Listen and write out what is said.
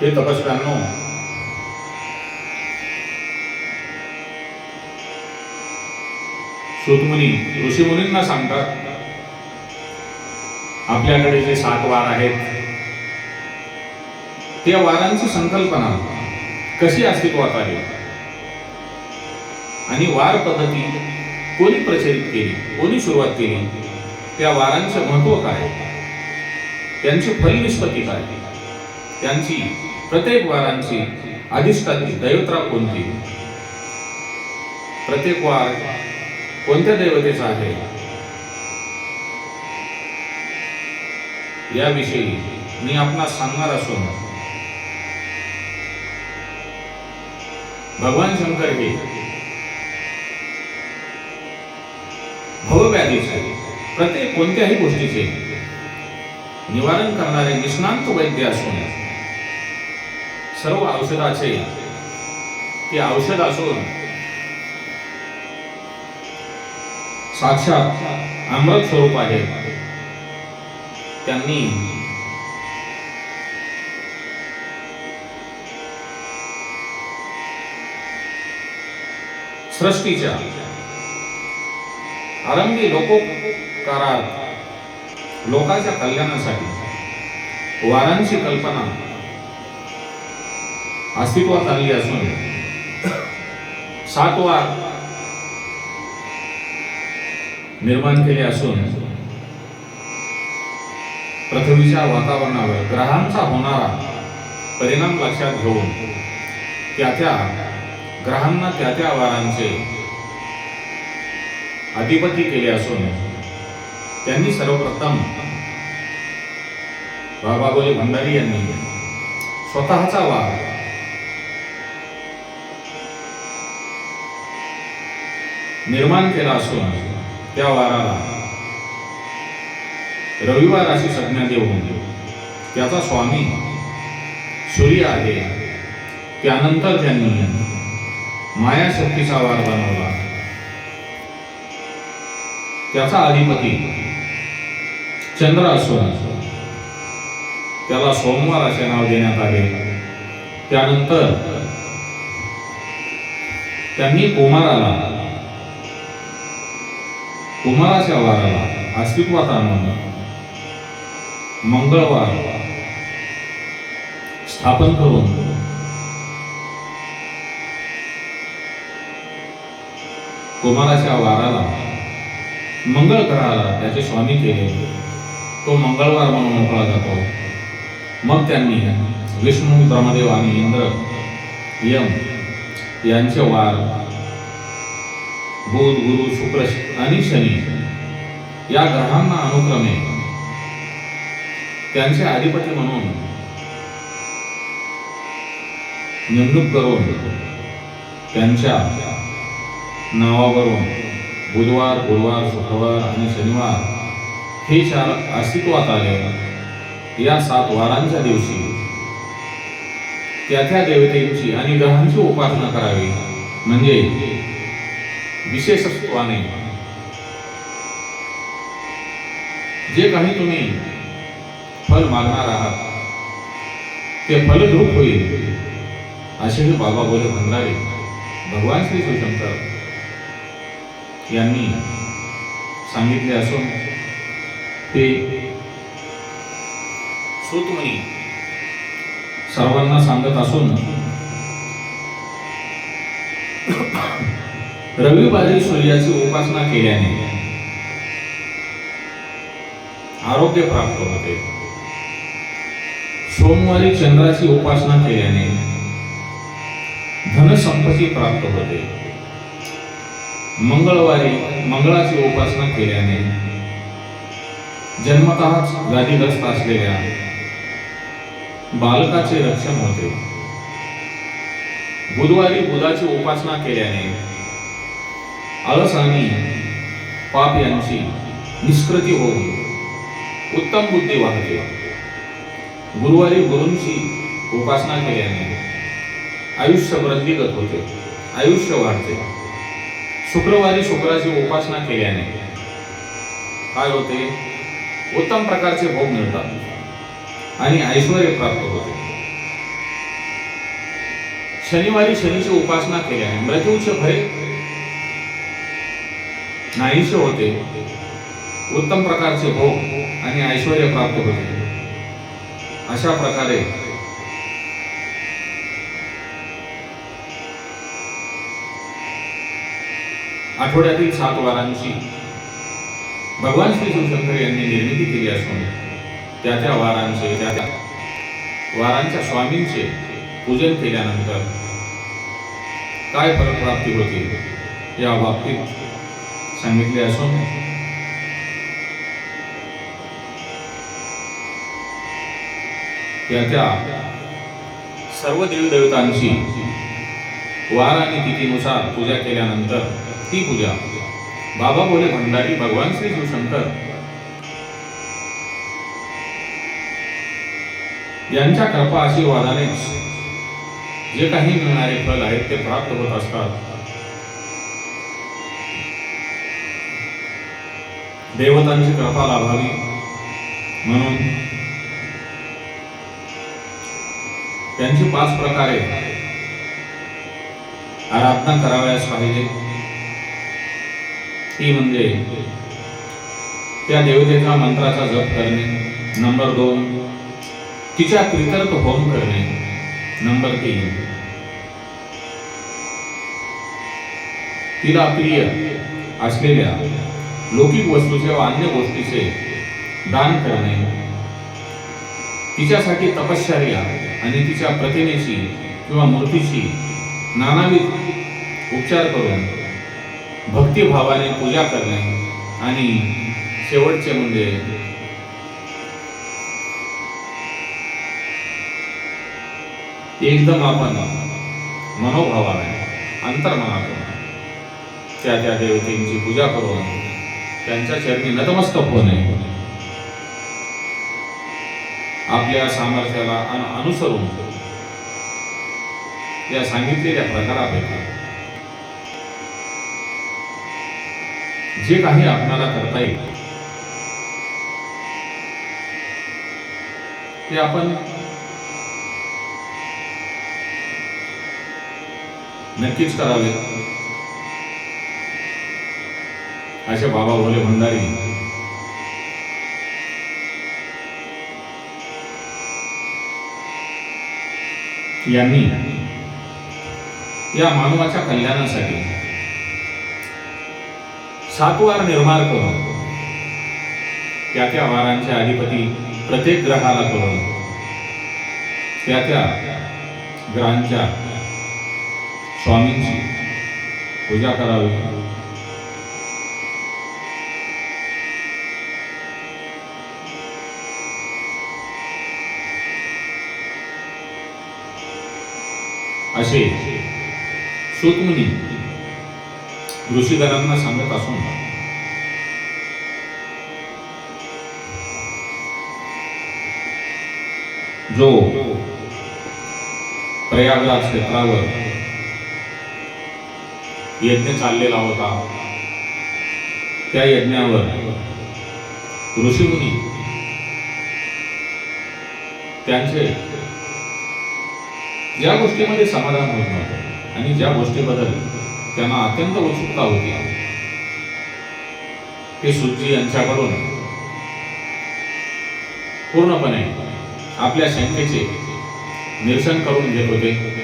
हे तपस्व्यांनो श्रोतमुनी ऋषीमुनींना सांगतात आपल्याकडे जे सात वार आहेत त्या वारांची संकल्पना कशी अस्तित्वात आली आणि वार पद्धती कोणी प्रचलित केली कोणी सुरुवात केली त्या वारांचं महत्त्व काय? त्यांची फलनिष्पत्ती काय? त्यांची प्रत्येक वारांची अधिष्ठाती दैवत्रा कोणती? प्रत्येक वार कोणत्या दैवतेचा आहे? याविषयी मी आपणास सांगणार असून भगवान शंकर हे भवव्याधीचे प्रत्येक कोणत्याही गोष्टीचे निवारण करणारे निष्णांत वैद्य असून सर्व औषधाचे ते औषध असून साक्षात अमृत स्वरूप आहे. त्यांनी सृष्टीच्या आरंभी लोकोपकारात लोकांच्या कल्याणासाठी वारांची कल्पना अस्तित्वात आली असून सातवार निर्माण केले असून पृथ्वीच्या वातावरणावर ग्रहांचा होणारा परिणाम लक्षात घेऊन त्या त्या ग्रहांना त्या त्या वारांचे अधिपती केले असून त्यांनी सर्वप्रथम बाबा भंडारी यांनी स्वतःचा वार निर्माण केला असून त्या वाराला रविवार अशी संज्ञा देऊन त्याचा स्वामी सूर्य आहे. त्यानंतर त्यांनी मायाशक्तीचा वार बनवला. त्याचा अधिपती चंद्र असून त्याला सोमवार असे नाव देण्यात आले. त्यानंतर त्यांनी कुमाराला कुमाराच्या वाराला अस्तित्वात आणणं मंगळवार स्थापन करून कुमाराच्या वाराला मंगळ ग्रहाला त्याचे स्वामी केले तो मंगळवार म्हणून मोकळा जातो मग त्यांनी विष्णू ब्रह्मदेव आणि इंद्र यम यांचे वार बुध गुरु शुक्र आणि शनी या ग्रहांना अनुक्रमे त्यांचे अधिपती म्हणून नेमणूक करून त्यांच्या नावावरून बुधवार गुरुवार शुक्रवार आणि शनिवार हे चार अस्तित्वात आले. या सात वारांच्या दिवशी त्या त्या देवतेची आणि ग्रहांची उपासना करावी. म्हणजे विशेषत्वाने. जे काही तुम्ही फल मागणार आहात ते फलद्रूप होईल. असेही बाबा बोले भंडारी. भगवान श्री शिवशंकर यांनी सांगितले असून ते श्रुतमुनी सर्वांना सांगत असून रविवारी सूर्याची उपासना केल्याने आरोग्य प्राप्त होते. सोमवारी चंद्राची उपासना केल्याने धनसंपत्ती प्राप्त होते. मंगळवारी मंगळाची उपासना केल्याने जन्मतःच गादीग्रस्त असलेल्या बालकाचे रक्षण होते. बुधवारी बुधाची उपासना केल्याने आळस आणि पाप यांची निष्कृती होऊन उत्तम बुद्धी वाहते गुरुवारी गुरूंची उपासना केल्याने आयुष्य वृद्धिगत होते आयुष्य वाढते. शुक्रवारी शुक्राची उपासना केल्याने काय होते? उत्तम प्रकारचे भोग मिळतात आणि ऐश्वर प्राप्त होते. शनिवारी शनीची उपासना केल्याने मृत्यूचे भय नाहीसे होते. उत्तम प्रकारचे भोग आणि ऐश्वर प्राप्त होते. अशा प्रकारे आठवड्यातील सात वारांची भगवान श्री शिवशंकर यांनी निर्मिती केली असून त्या त्या वारांचे त्या त्या वारांच्या स्वामींचे पूजन केल्यानंतर काय फलप्राप्ती होते? या बाबतीत सांगितले असून त्या त्या सर्व देवदेवतांची वार आणि तिथीनुसार पूजा केल्यानंतर ती पूजा बाबा बोले भंडारी भगवान श्री शिवशंकर यांच्या कृपा आशीर्वादानेच जे काही मिळणारे फल आहेत ते प्राप्त होत असतात. देवतांची कृपा लाभावी. म्हणून त्यांची पाच प्रकारे आराधना करावयास पाहिजे. ती म्हणजे त्या देवतेच्या मंत्राचा जप करणे. नंबर दोन तिच्या प्रीतर्थ होम करणे. नंबर तीन तिला प्रिय असलेल्या लौकिक वस्तूचे व अन्य गोष्टीचे दान करणे तिच्यासाठी तपश्चर्या आणि तिच्या प्रतिमेची किंवा मूर्तीची नानाविध उपचार करून भक्तिभावाने पूजा करणे आणि शेवटचे म्हणजे एकदम आपण मनोभावाने अंतर्मनातून त्या त्या देवतेंची पूजा करून त्यांच्या चरणी नतमस्तक होणे आपल्या सामर्थ्याला अनुसरून या सांगितलेल्या प्रकारापैकी जे काही आपणाला करता येईल ते आपण नक्कीच करावे. असे बाबा भोले भंडारी. यांनी या मानवाच्या कल्याणासाठी सातवार निर्माण करून त्या त्या वारांचे अधिपती प्रत्येक ग्रहाला करून त्या त्या ग्रहांच्या स्वामींची पूजा करावी. असे सुतमुनी ऋषीधरांना सांगत असून जो प्रयागराज क्षेत्रावर यज्ञ चाललेला होता त्या यज्ञावर ऋषीमुनी त्यांचे ज्या गोष्टीमध्ये समाधान होत नव्हतं आणि ज्या गोष्टीबद्दल त्यांना अत्यंत उत्सुकता होती. ते सुजी यांच्याकडून पूर्णपणे आपल्या शंकेचे निरसन करून घेत होते.